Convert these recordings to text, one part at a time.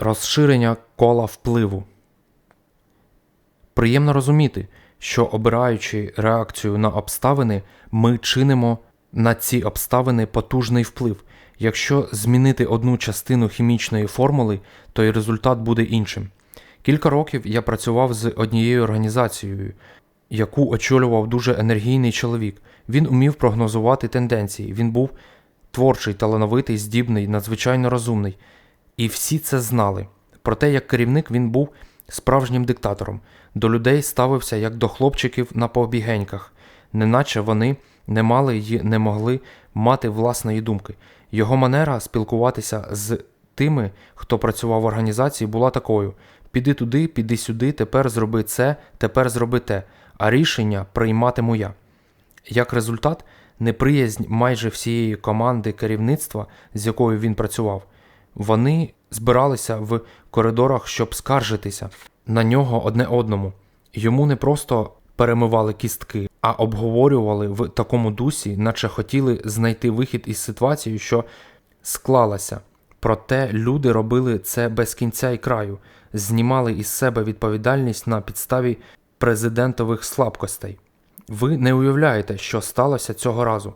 Розширення кола впливу. Приємно розуміти, що обираючи реакцію на обставини, ми чинимо на ці обставини потужний вплив. Якщо змінити одну частину хімічної формули, то і результат буде іншим. Кілька років я працював з однією організацією, яку очолював дуже енергійний чоловік. Він умів прогнозувати тенденції. Він був творчий, талановитий, здібний, надзвичайно розумний. І всі це знали. Проте, як керівник, він був справжнім диктатором. До людей ставився як до хлопчиків на побігеньках, неначе вони не мали й не могли мати власної думки. Його манера спілкуватися з тими, хто працював в організації, була такою: піди туди, піди сюди, тепер зроби це, тепер зроби те, а рішення прийматиму я. Як результат, неприязнь майже всієї команди керівництва, з якою він працював, вони збиралися в коридорах, щоб скаржитися на нього одне одному. Йому не просто перемивали кістки, а обговорювали в такому дусі, наче хотіли знайти вихід із ситуації, що склалася. Проте люди робили це без кінця і краю, знімали із себе відповідальність на підставі президентових слабкостей. Ви не уявляєте, що сталося цього разу,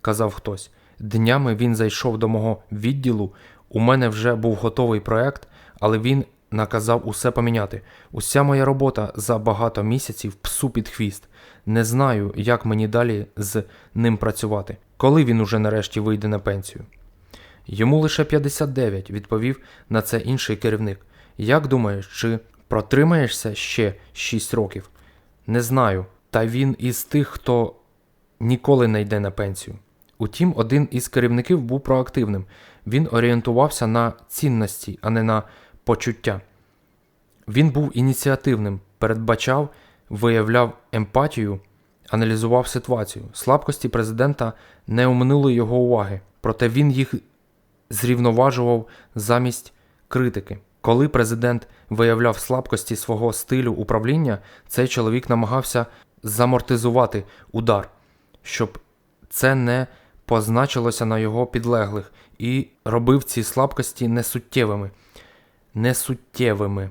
казав хтось. Днями він зайшов до мого відділу. У мене вже був готовий проект, але він наказав усе поміняти. Уся моя робота за багато місяців псу під хвіст. Не знаю, як мені далі з ним працювати. Коли він уже нарешті вийде на пенсію? Йому лише 59, відповів на це інший керівник. Як думаєш, чи протримаєшся ще 6 років? Не знаю. Та він із тих, хто ніколи не йде на пенсію. Утім, один із керівників був проактивним. Він орієнтувався на цінності, а не на почуття. Він був ініціативним, передбачав, виявляв емпатію, аналізував ситуацію. Слабкості президента не оминули його уваги, проте він їх зрівноважував замість критики. Коли президент виявляв слабкості свого стилю управління, цей чоловік намагався замортизувати удар, щоб це не позначилося на його підлеглих, і робив ці слабкості несуттєвими. Несуттєвими.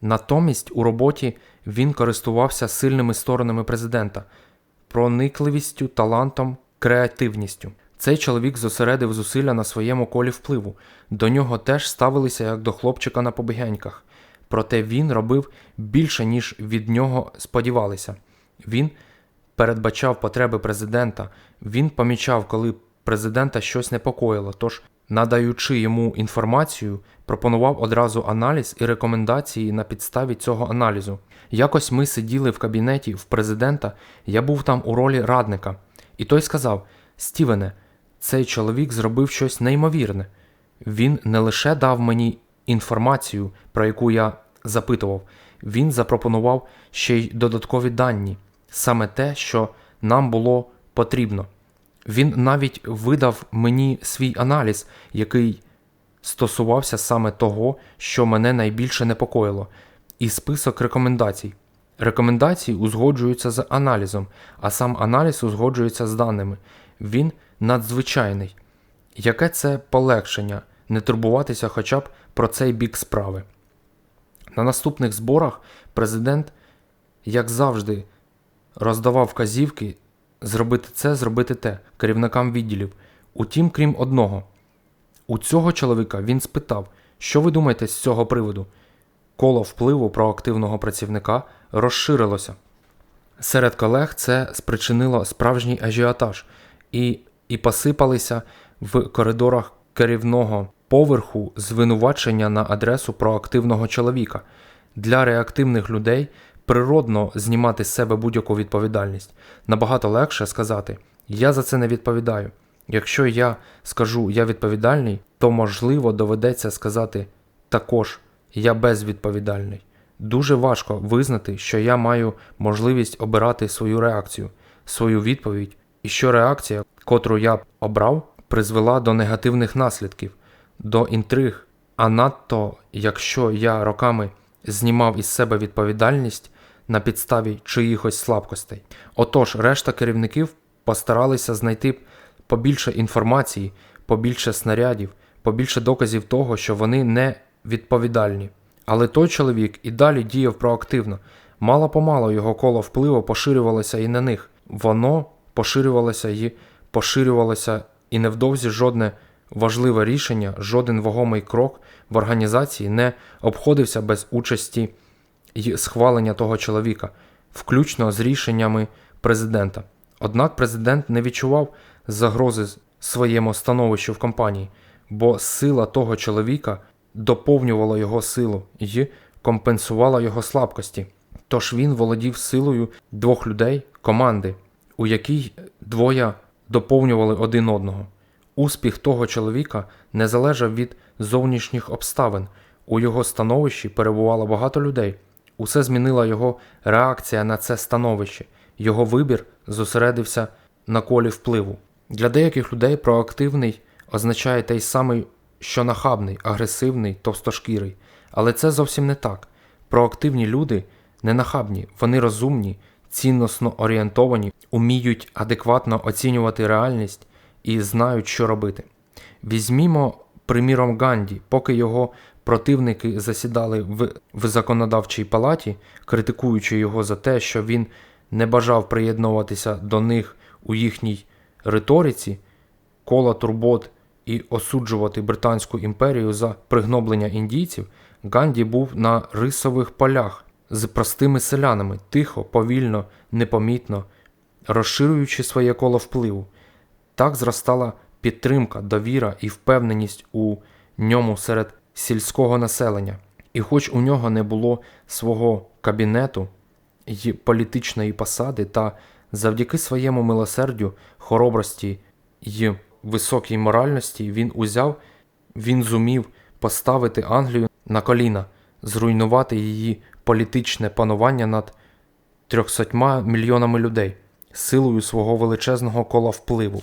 Натомість у роботі він користувався сильними сторонами президента, проникливістю, талантом, креативністю. Цей чоловік зосередив зусилля на своєму колі впливу. До нього теж ставилися як до хлопчика на побігеньках. Проте він робив більше, ніж від нього сподівалися. Він передбачав потреби президента, він помічав, коли президента щось непокоїло, тож, надаючи йому інформацію, пропонував одразу аналіз і рекомендації на підставі цього аналізу. Якось ми сиділи в кабінеті в президента, я був там у ролі радника, і той сказав: Стівене, цей чоловік зробив щось неймовірне. Він не лише дав мені інформацію, про яку я запитував, він запропонував ще й додаткові дані, саме те, що нам було потрібно. Він навіть видав мені свій аналіз, який стосувався саме того, що мене найбільше непокоїло, і список рекомендацій. Рекомендації узгоджуються з аналізом, а сам аналіз узгоджується з даними. Він надзвичайний. Яке це полегшення не турбуватися хоча б про цей бік справи? На наступних зборах президент, як завжди, роздавав вказівки зробити це, зробити те керівникам відділів. Утім, крім одного. У цього чоловіка він спитав, що ви думаєте з цього приводу? Коло впливу проактивного працівника розширилося. Серед колег це спричинило справжній ажіотаж, і, і посипалися в коридорах керівного поверху звинувачення на адресу проактивного чоловіка. Для реактивних людей природно знімати з себе будь-яку відповідальність. Набагато легше сказати Я за це не відповідаю. Якщо я скажу я відповідальний, то можливо доведеться сказати також я безвідповідальний. Дуже важко визнати, що я маю можливість обирати свою реакцію, свою відповідь, і що реакція, котру я обрав, призвела до негативних наслідків, до інтриг, а надто якщо я роками знімав із себе відповідальність на підставі чиїхось слабкостей. Отож, решта керівників постаралися знайти побільше інформації, побільше снарядів, побільше доказів того, що вони не відповідальні. Але той чоловік і далі діяв проактивно. Мало помалу його коло впливу поширювалося і на них. Воно поширювалося і поширювалося, і невдовзі жодне важливе рішення, жоден вагомий крок в організації не обходився без участі і схвалення того чоловіка, включно з рішеннями президента. Однак президент не відчував загрози своєму становищу в компанії, бо сила того чоловіка доповнювала його силу і компенсувала його слабкості. Тож він володів силою двох людей команди, у якій двоє доповнювали один одного. Успіх того чоловіка не залежав від зовнішніх обставин. У його становищі перебувало багато людей. Усе змінила його реакція на це становище. Його вибір зосередився на колі впливу. Для деяких людей проактивний означає той самий, що нахабний, агресивний, товстошкірий. Але це зовсім не так. Проактивні люди не нахабні, вони розумні, цінносно орієнтовані, уміють адекватно оцінювати реальність і знають, що робити. Візьмімо, приміром, Ганді, поки його противники засідали в, в законодавчій палаті, критикуючи його за те, що він не бажав приєднуватися до них у їхній риториці, кола турбот і осуджувати Британську імперію за пригноблення індійців, Ганді був на рисових полях з простими селянами, тихо, повільно, непомітно, розширюючи своє коло впливу. Так зростала підтримка, довіра і впевненість у ньому серед сільського населення. І хоч у нього не було свого кабінету й політичної посади, та завдяки своєму милосердю, хоробрості й високій моральності він узяв, він зумів поставити Англію на коліна, зруйнувати її політичне панування над 300 мільйонами людей силою свого величезного кола впливу.